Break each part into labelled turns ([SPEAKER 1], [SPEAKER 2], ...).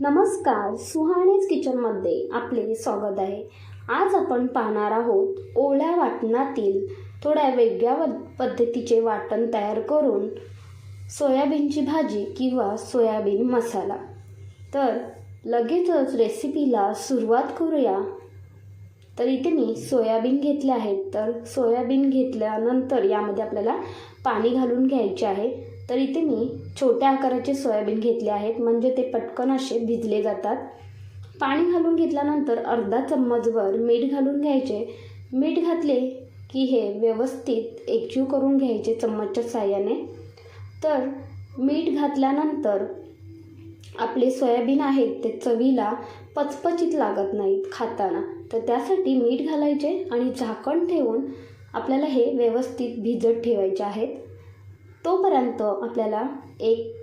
[SPEAKER 1] नमस्कार सुहाणीज किचनमध्ये आपले स्वागत आहे. आज आपण पाहणार आहोत ओल्या वाटणातील थोड्या वेगळ्या पद्धतीचे वाटण तयार करून सोयाबीनची भाजी किंवा सोयाबीन मसाला. तर लगेचच रेसिपीला सुरुवात करूया. तर इथे मी सोयाबीन घेतले आहेत. तर सोयाबीन घेतल्यानंतर यामध्ये आपल्याला पाणी घालून घ्यायचे आहे. तर इथे मी छोट्या आकाराचे सोयाबीन घेतले आहेत. म्हणजे ते पटकन असे भिजले जातात. पाणी घालून घेतल्यानंतर अर्धा चम्मचभर मीठ घालून घ्यायचे. मीठ घातले की हे व्यवस्थित एकजीव करून घ्यायचे चम्मचच्या साह्याने. तर मीठ घातल्यानंतर आपले सोयाबीन आहेत ते चवीला पचपचित लागत नाहीत खाताना. तर त्यासाठी मीठ घालायचे आणि झाकण ठेवून आपल्याला हे व्यवस्थित भिजत ठेवायचे आहेत. तोपर्यंत आपल्याला एक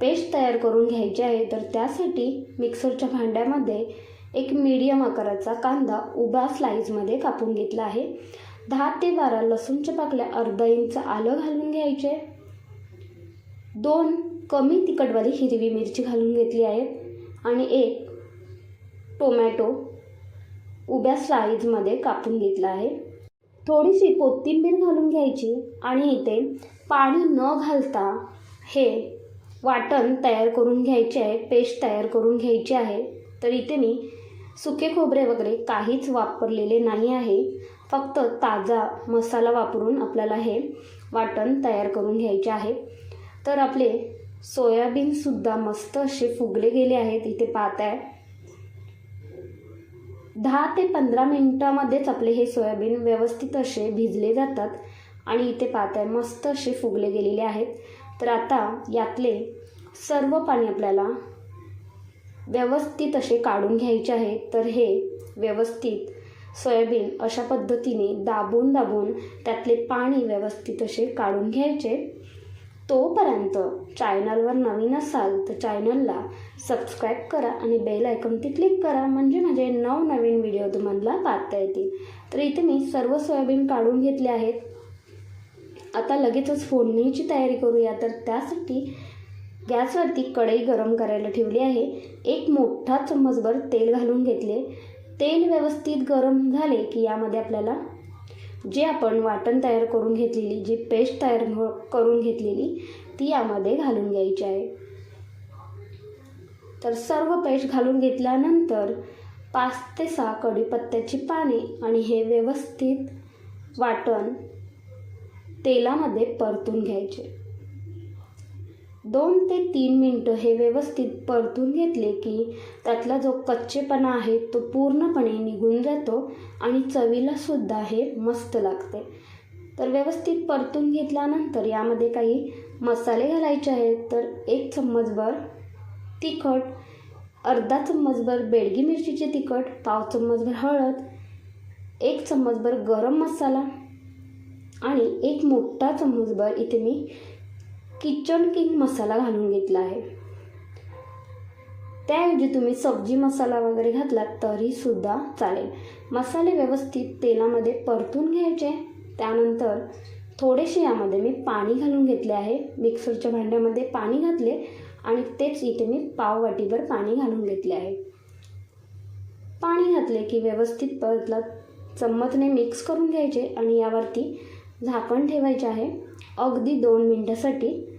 [SPEAKER 1] पेस्ट तयार करून घ्यायची आहे. तर त्यासाठी मिक्सरच्या भांड्यामध्ये एक मीडियम आकाराचा कांदा उभ्या स्लाईजमध्ये कापून घेतला आहे. दहा ते बारा लसूणच्या पाकल्या अर्धा इंच आलं घालून घ्यायचे. दोन कमी तिखटवाली हिरवी मिरची घालून घेतली आहे. आणि एक टोमॅटो उभ्या स्लाईजमध्ये कापून घेतला आहे. थोडीशी कोथिंबीर घालून घ्यायची आणि इथे पाणी न घालता हे वाटण तयार करून घ्यायचे आहे पेस्ट तयार करून घ्यायची आहे. तर इथे मी सुके खोबरे वगैरे काहीच वापरलेले नाही आहे. फक्त ताजा मसाला वापरून आपल्याला हे वाटण तयार करून घ्यायचे आहे. तर आपले सोयाबीनसुद्धा मस्त असे फुगले गेले आहेत. इथे पाहत आहे दहा ते पंधरा मिनटामध्येच आपले हे सोयाबीन व्यवस्थित असे भिजले जातात आणि इथे पाहत आहे मस्त असे फुगले गेलेले आहेत. तर आता यातले सर्व पाणी आपल्याला व्यवस्थित असे काढून घ्यायचे आहे. तर हे व्यवस्थित सोयाबीन अशा पद्धतीने दाबून दाबून त्यातले पाणी व्यवस्थित असे काढून घ्यायचे. तोपर्यंत चॅनलवर नवीन असाल तर चॅनलला सबस्क्राईब करा आणि बेल आयकॉनती क्लिक करा. म्हणजे माझे नवनवीन व्हिडिओ तुम्हाला पाहता येतील. तर इथे मी सर्व सोयाबीन काढून घेतले आहेत. आता लगेचच फोडणीची तयारी करूया. तर त्यासाठी गॅसवरती कढई गरम करायला ठेवली आहे. एक मोठा चम्मचभर तेल घालून घेतले. तेल व्यवस्थित गरम झाले की यामध्ये आपल्याला जे आपण वाटण तयार करून घेतलेली जी पेस्ट तयार हो-, करून घेतलेली ती यामध्ये घालून घ्यायची आहे. तर सर्व पेस्ट घालून घेतल्यानंतर पाच ते सहा कढीपत्त्याची पाने आणि हे व्यवस्थित वाटण तेलामध्ये परतून घ्यायचे. दोन ते तीन मिनटं हे व्यवस्थित परतून घेतले की त्यातला जो कच्चेपणा आहे तो पूर्णपणे निघून जातो आणि चवीला सुद्धा हे मस्त लागते. तर व्यवस्थित परतून घेतल्यानंतर यामध्ये काही मसाले घालायचे आहेत. तर एक चम्मचभर तिखट अर्धा चम्मचभर बेडगी मिरचीचे तिखट पाव चम्मचभर हळद एक चम्मचभर गरम मसाला आणि एक मोठा चम्मचभर इथे मी किचन किंग मसाला घालून घेतला आहे. त्याऐवजी तुम्ही सब्जी मसाला वगैरे घातलात तरीसुद्धा चालेल. मसाले व्यवस्थित तेलामध्ये परतून घ्यायचे. त्यानंतर थोडेसे यामध्ये मी पाणी घालून घेतले आहे. मिक्सरच्या भांड्यामध्ये पाणी घातले आणि तेच इथे मी पाववाटीभर पाणी घालून घेतले आहे. पाणी घातले की व्यवस्थित परतला चम्मचने मिक्स करून घ्यायचे आणि यावरती झाकण ठेवायचे आहे. अगदी दोन मिनटासाठी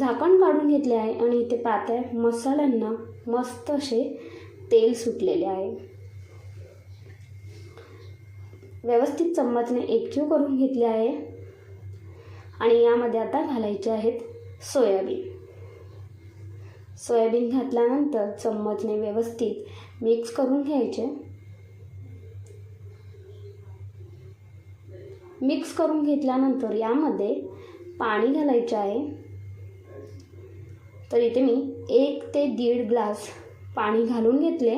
[SPEAKER 1] झाकण काढून घेतले आहे आणि इथे पाहताय मसाल्यांना मस्त असे तेल सुटलेले आहे. व्यवस्थित चम्मचने एकजीव करून घेतले आहे. आणि यामध्ये आता घालायचे आहेत सोयाबीन. सोयाबीन घातल्यानंतर चम्मचने व्यवस्थित मिक्स करून घ्यायचे. मिक्स करून घेतल्यानंतर यामध्ये पाणी घालायचे आहे. तर इथे मी एक ते दीड ग्लास पाणी घालून घेतले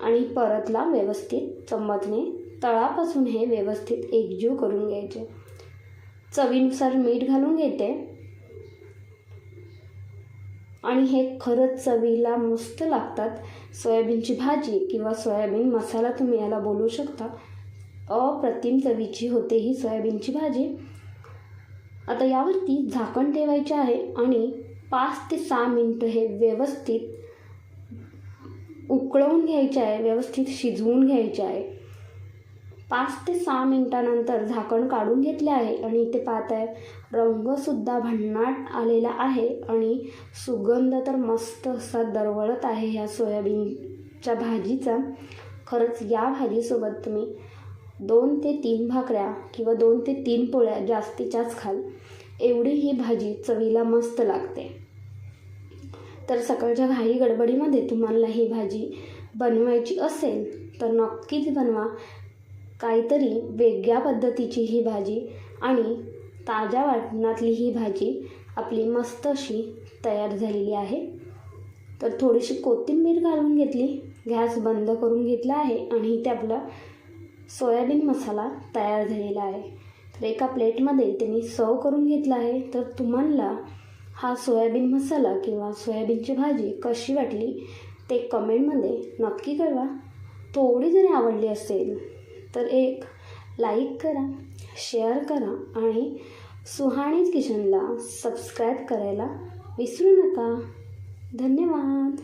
[SPEAKER 1] आणि परतला व्यवस्थित चम्मचने. तळापासून हे व्यवस्थित एकजीव करून घ्यायचे. चवीनुसार मीठ घालून घेते. आणि हे खरंच चवीला मस्त लागतात. सोयाबीनची भाजी किंवा सोयाबीन मसाला तुम्ही याला बोलू शकता. अप्रतिम चवीची होते ही सोयाबीनची भाजी. आता यावरती झाकण ठेवायचे आहे आणि पाच ते सहा मिनटं हे व्यवस्थित उकळवून घ्यायचे आहे व्यवस्थित शिजवून घ्यायचे आहे. पाच ते सहा मिनटानंतर झाकण काढून घेतले आहे आणि इथे पाहत आहे रंगसुद्धा भन्नाट आलेला आहे आणि सुगंध तर मस्त असा दरवळत आहे ह्या सोयाबीनच्या भाजीचा. खरंच या भाजीसोबत तुम्ही दोन ते तीन भाकऱ्या किंवा दोन ते तीन पोळ्या जास्तीच्याच खाल. एवढी ही भाजी चवीला मस्त लागते. तर सकाळच्या घाई गडबडीमध्ये तुम्हाला ही भाजी बनवायची असेल तर नक्कीच बनवा. काहीतरी वेगळ्या पद्धतीची ही भाजी आणि ताज्या वाटणातली ही भाजी आपली मस्त अशी तयार झालेली आहे. तर थोडीशी कोथिंबीर घालून घेतली गॅस बंद करून घेतला आहे आणि इथे आपला सोयाबीन मसाला तयार झालेला आहे. तर एका प्लेटमध्ये त्यांनी सर्व करून घेतला आहे. तर तुम्हाला हा सोयाबीन मसाला किंवा सोयाबीनची भाजी कशी वाटली ते कमेंटमध्ये नक्की कळवा. थोडी जरी आवडली असेल तर एक लाईक करा शेअर करा आणि सुहाणीज किचनला सबस्क्राईब करायला विसरू नका. धन्यवाद.